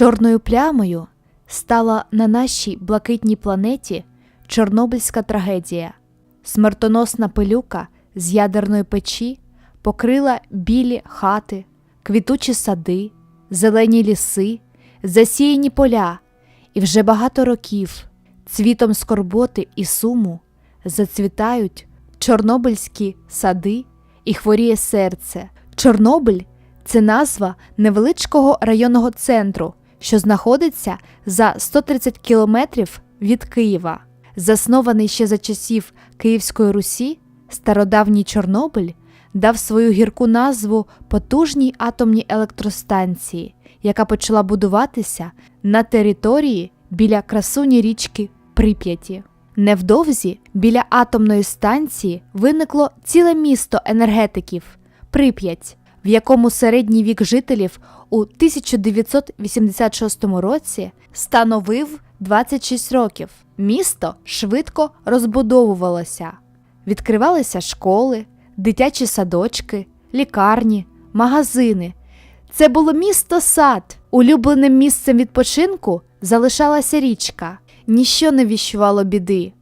Чорною плямою стала на нашій блакитній планеті Чорнобильська трагедія. Смертоносна пилюка з ядерної печі покрила білі хати, квітучі сади, зелені ліси, засіяні поля, і вже багато років цвітом скорботи і суму зацвітають чорнобильські сади і хворіє серце. Чорнобиль це назва невеличкого районного центру, що знаходиться за 130 кілометрів від Києва. Заснований ще за часів Київської Русі, стародавній Чорнобиль дав свою гірку назву потужній атомній електростанції, яка почала будуватися на території біля красуні річки Прип'яті. Невдовзі біля атомної станції виникло ціле місто енергетиків Прип'ять, в якому середній вік жителів у 1986 році становив 26 років. Місто швидко розбудовувалося. Відкривалися школи, дитячі садочки, лікарні, магазини. Це було місто сад. Улюбленим місцем відпочинку залишалася річка. Ніщо не віщувало біди.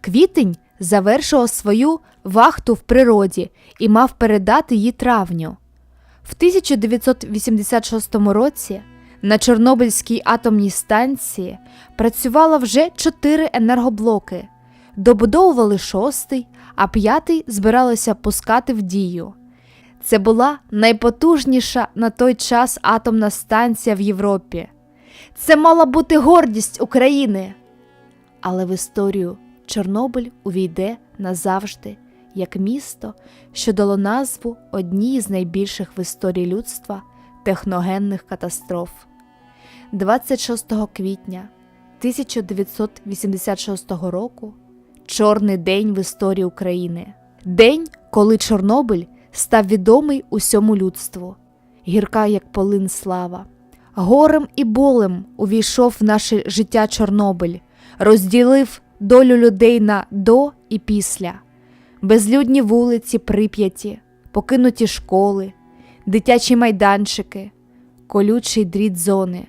Квітень завершував свою вахту в природі і мав передати її травню. В 1986 році на Чорнобильській атомній станції працювало вже чотири енергоблоки, добудовували шостий, а п'ятий збиралося пускати в дію. Це була найпотужніша на той час атомна станція в Європі. Це мала бути гордість України. Але в історію Чорнобиль увійде назавжди як місто, що дало назву одній з найбільших в історії людства техногенних катастроф. 26 квітня 1986 року чорний день в історії України. День, коли Чорнобиль став відомий усьому людству, гірка як полин слава. Горем і болем увійшов в наше життя Чорнобиль, розділив долю людей на до і після, безлюдні вулиці Прип'яті, покинуті школи, дитячі майданчики, колючий дріт зони.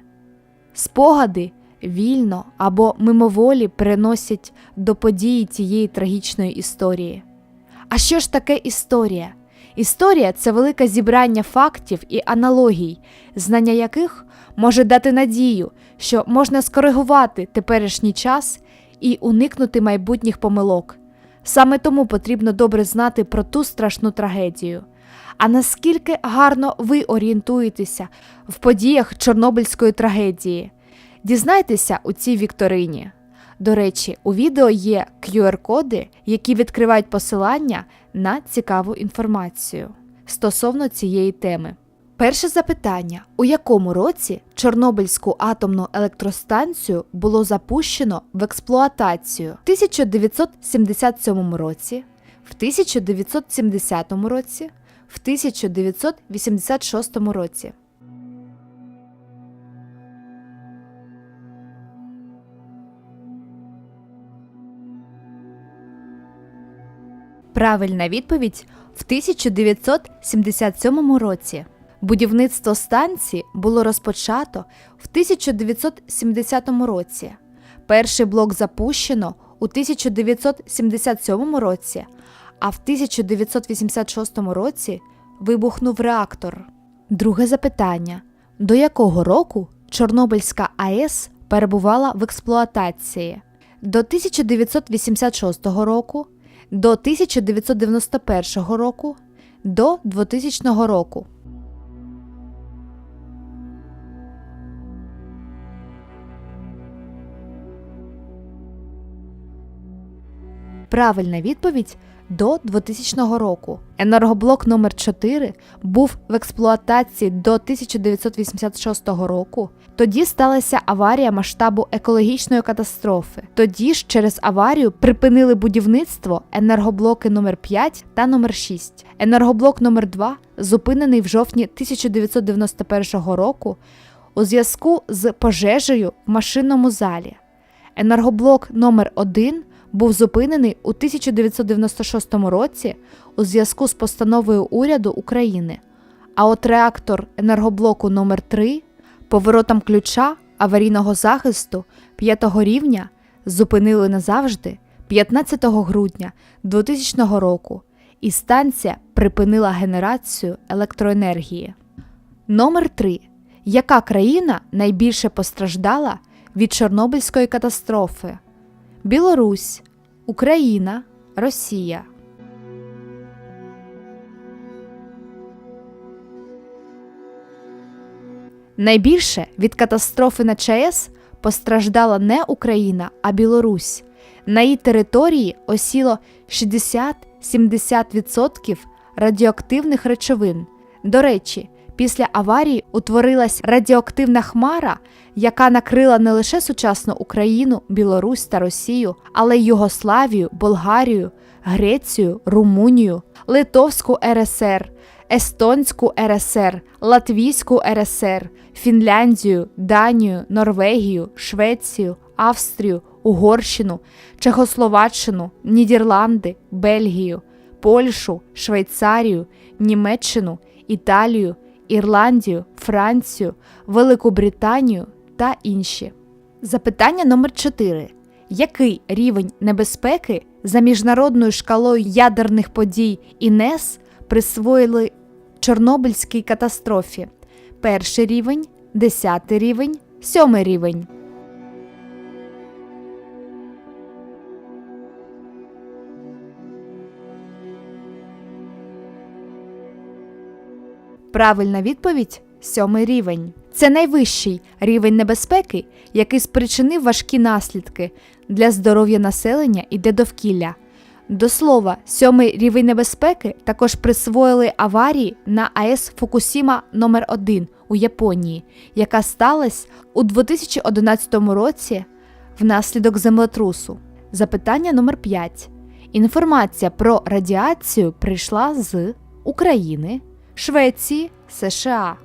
Спогади вільно або мимоволі переносять до події тієї трагічної історії. А що ж таке історія? Історія це велике зібрання фактів і аналогій, знання яких може дати надію, що можна скоригувати теперішній час і уникнути майбутніх помилок. Саме тому потрібно добре знати про ту страшну трагедію. А наскільки гарно ви орієнтуєтеся в подіях Чорнобильської трагедії? Дізнайтеся у цій вікторині. До речі, у відео є QR-коди, які відкривають посилання на цікаву інформацію стосовно цієї теми. Перше запитання: у якому році Чорнобильську атомну електростанцію було запущено в експлуатацію? В 1977 році, в 1970 році, в 1986 році. Правильна відповідь в 1977 році. Будівництво станції було розпочато в 1970 році. Перший блок запущено у 1977 році, а в 1986 році вибухнув реактор. Друге запитання: до якого року Чорнобильська АЕС перебувала в експлуатації? До 1986 року, до 1991 року, до 2000 року. Правильна відповідь до 2000 року. Енергоблок номер 4 був в експлуатації до 1986 року. Тоді сталася аварія масштабу екологічної катастрофи. Тоді ж через аварію припинили будівництво енергоблоки номер 5 та номер 6. Енергоблок номер 2 зупинений в жовтні 1991 року у зв'язку з пожежею в машинному залі. Енергоблок номер 1 був зупинений у 1996 році у зв'язку з постановою уряду України. А от реактор енергоблоку номер 3 Поворотом ключа аварійного захисту п'ятого рівня зупинили назавжди 15 грудня 2000 року, і станція припинила генерацію електроенергії. Номер 3. Яка країна найбільше постраждала від Чорнобильської катастрофи? Білорусь, Україна, Росія. Найбільше від катастрофи на ЧАЕС постраждала не Україна, а Білорусь. На її території осіло 60-70% радіоактивних речовин. До речі, після аварії утворилась радіоактивна хмара, яка накрила не лише сучасну Україну, Білорусь та Росію, але й Югославію, Болгарію, Грецію, Румунію, Литовську РСР, Естонську РСР, Латвійську РСР, Фінляндію, Данію, Норвегію, Швецію, Австрію, Угорщину, Чехословаччину, Нідерланди, Бельгію, Польщу, Швейцарію, Німеччину, Італію, Ірландію, Францію, Велику Британію та інші. Запитання номер 4. Який рівень небезпеки за міжнародною шкалою ядерних подій ІНЕС присвоїли Чорнобильській катастрофі? Перший рівень, десятий рівень, сьомий рівень. Правильна відповідь сьомий рівень. Це найвищий рівень небезпеки, який спричинив важкі наслідки для здоров'я населення і для довкілля. До слова, сьомий рівень небезпеки також присвоїли аварії на АЕС Фукусіма номер 1 у Японії, яка сталася у 2011 році внаслідок землетрусу. Запитання номер 5. Інформація про радіацію прийшла з України, Швеції, США.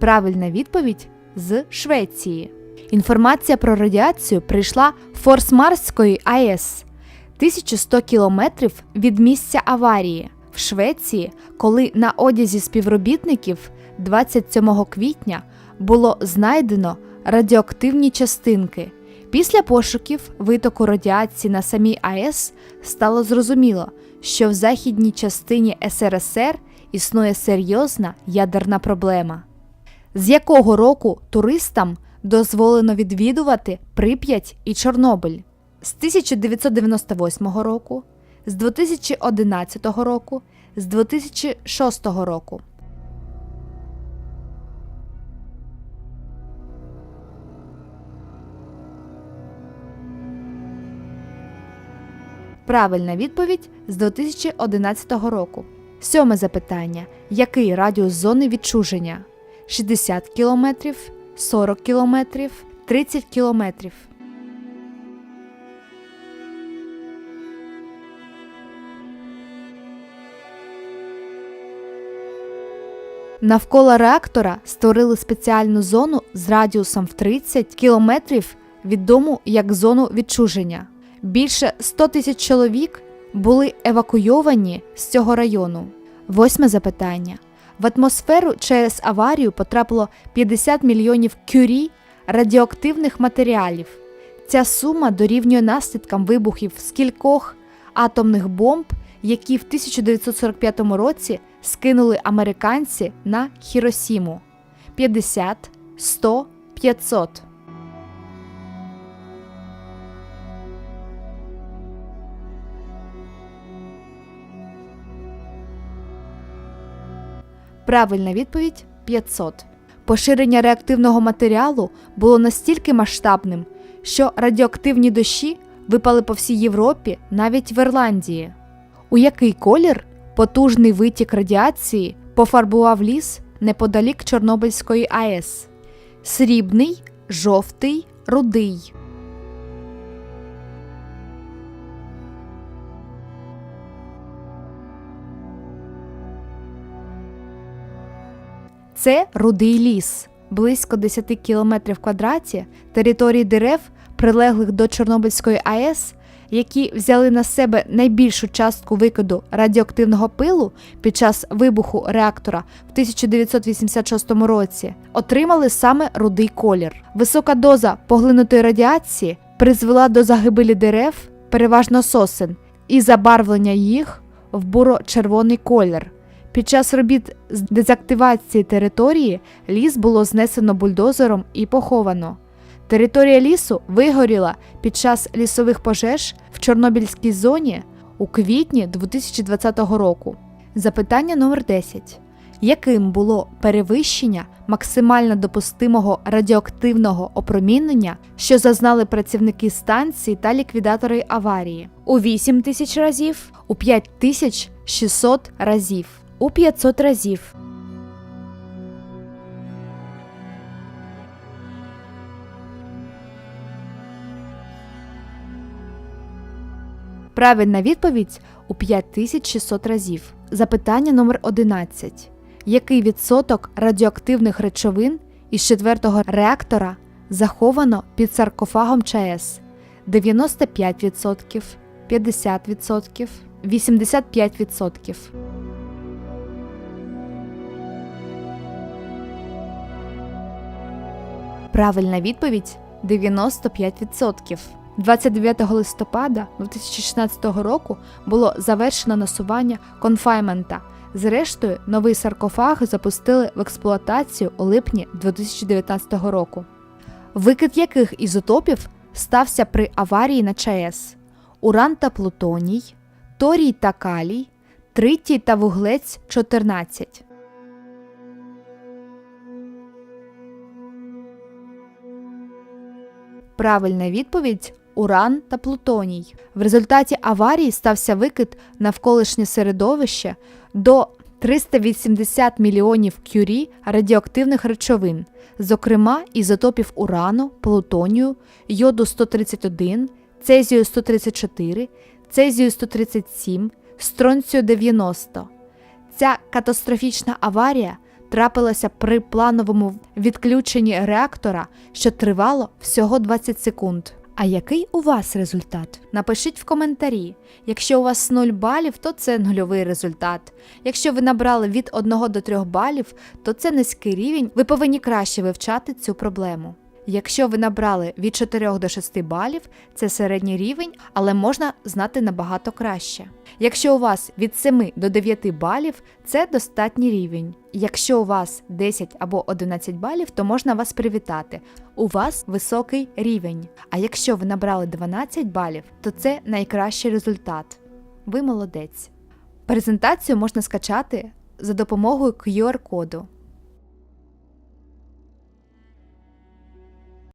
Правильна відповідь з Швеції. Інформація про радіацію прийшла Форсмарської АЕС 1100 кілометрів від місця аварії в Швеції, коли на одязі співробітників 27 квітня було знайдено радіоактивні частинки. Після пошуків витоку радіації на самій АЕС стало зрозуміло, що в західній частині СРСР існує серйозна ядерна проблема. З якого року туристам дозволено відвідувати Прип'ять і Чорнобиль? З 1998 року, з 2011 року, з 2006 року. Правильна відповідь з 2011 року. Сьоме запитання. Який радіус зони відчуження? 60 км, 40 км, 30 км. Навколо реактора створили спеціальну зону з радіусом в 30 км, відому як зону відчуження. Більше 100 тисяч чоловік були евакуйовані з цього району. Восьме запитання. В атмосферу через аварію потрапило 50 мільйонів кюрі радіоактивних матеріалів. Ця сума дорівнює наслідкам вибухів скількох атомних бомб, які в 1945 році скинули американці на Хіросіму 50, 100, 500. Правильна відповідь 500. Поширення реактивного матеріалу було настільки масштабним, що радіоактивні дощі випали по всій Європі, навіть в Ірландії. У який колір потужний витік радіації пофарбував ліс неподалік Чорнобильської АЕС? Срібний, жовтий, рудий. Це рудий ліс, близько 10 км квадраті території дерев, прилеглих до Чорнобильської АЕС, які взяли на себе найбільшу частку викиду радіоактивного пилу під час вибуху реактора в 1986 році, отримали саме рудий колір. Висока доза поглинутої радіації призвела до загибелі дерев, переважно сосен, і забарвлення їх в буро-червоний колір. Під час робіт з дезактивації території ліс було знесено бульдозером і поховано. Територія лісу вигоріла під час лісових пожеж в Чорнобильській зоні у квітні 2020 року. Запитання номер 10. Яким було перевищення максимально допустимого радіоактивного опромінення, що зазнали працівники станції та ліквідатори аварії? У 8 тисяч разів, у 5600 разів, у 500 разів. Правильна відповідь у 5600 разів. Запитання номер 11. Який відсоток радіоактивних речовин із четвертого реактора заховано під саркофагом ЧАЕС? 95%, 50%, 85%. Правильна відповідь 95%. 29 листопада 2016 року було завершено насування конфаймента. Зрештою, новий саркофаг запустили в експлуатацію у липні 2019 року. Викид яких ізотопів стався при аварії на ЧАЕС? Уран та плутоній, торій та калій, тритій та вуглець 14. Правильна відповідь уран та плутоній. В результаті аварії стався викид навколишнє середовище до 380 мільйонів кюрі радіоактивних речовин, зокрема ізотопів урану, плутонію, йоду 131, цезію 134, цезію 137, стронцію 90. Ця катастрофічна аварія трапилася при плановому відключенні реактора, що тривало всього 20 секунд. А який у вас результат? Напишіть в коментарі. Якщо у вас 0 балів, то це нульовий результат. Якщо ви набрали від 1 до 3 балів, то це низький рівень. Ви повинні краще вивчати цю проблему. Якщо ви набрали від 4 до 6 балів, це середній рівень, але можна знати набагато краще. Якщо у вас від 7 до 9 балів, це достатній рівень. Якщо у вас 10 або 11 балів, то можна вас привітати. У вас високий рівень. А якщо ви набрали 12 балів, то це найкращий результат. Ви молодець. Презентацію можна скачати за допомогою QR-коду.